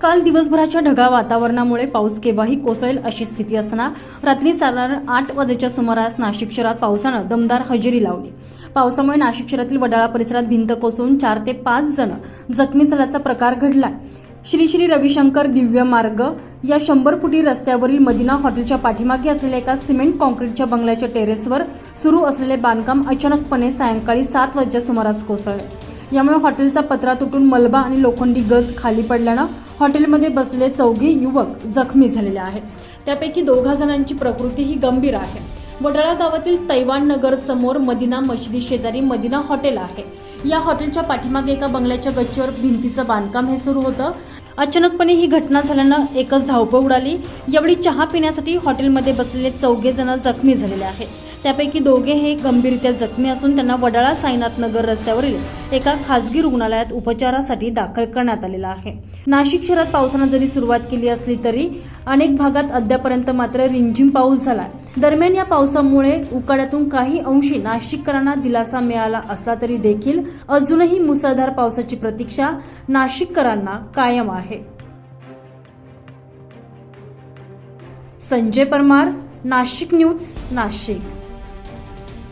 काल दिवसभराच्या ढगाळ वातावरणामुळे पाऊस केव्हाही कोसळेल अशी स्थिती असताना रात्री साधारण आठ वाजेच्या सुमारास नाशिक शहरात पावसानं दमदार हजेरी लावली. पावसामुळे नाशिक शहरातील वडाळा परिसरात भिंत कोसळून चार ते पाच जण जखमी झाल्याचा प्रकार घडलाय. श्री श्री रविशंकर दिव्य मार्ग या शंभर फुटी रस्त्यावरील मदिना हॉटेलच्या पाठीमागे असलेल्या एका सिमेंट कॉन्क्रीटच्या बंगल्याच्या टेरेसवर सुरू असलेले बांधकाम अचानकपणे सायंकाळी सात वाजच्या सुमारास कोसळले. यामुळे हॉटेलचा पत्रा तुटून मलबा आणि लोखंडी गज खाली पडल्यानं हॉटेलमध्ये बसले चौघे युवक जखमी झालेले आहेत. त्यापैकी दोघा जणांची प्रकृती ही गंभीर आहे. वडाळा गावातील तैवान नगर समोर मदिना मशिदी शेजारी मदिना हॉटेल आहे. या हॉटेलच्या पाठीमागे एका बंगल्याच्या गच्चीवर भिंतीचं बांधकाम हे सुरू होतं. अचानकपणे ही घटना झाल्यानं एकच धावपळ उडाली. यावेळी चहा पिण्यासाठी हॉटेलमध्ये बसलेले चौघे जण जखमी झालेले आहेत. त्यापैकी दोघे हे गंभीररित्या जखमी असून त्यांना वडाळा साईनाथ नगर रस्त्यावरील एका खासगी रुग्णालयात उपचारासाठी दाखल करण्यात आलेला आहे. नाशिक शहरात पावसानं जरी सुरुवात केली असली तरी अनेक भागात अद्यापर्यंत मात्र रिमझिम पाऊस झाला दरम्यान या पावसामुळे उकाड्यातून काही अंशी नाशिककरांना दिलासा मिळाला असला तरी देखील अजूनही मुसळधार पावसाची प्रतीक्षा नाशिककरांना कायम आहे. संजय परमार नाशिक न्यूज नाशिक.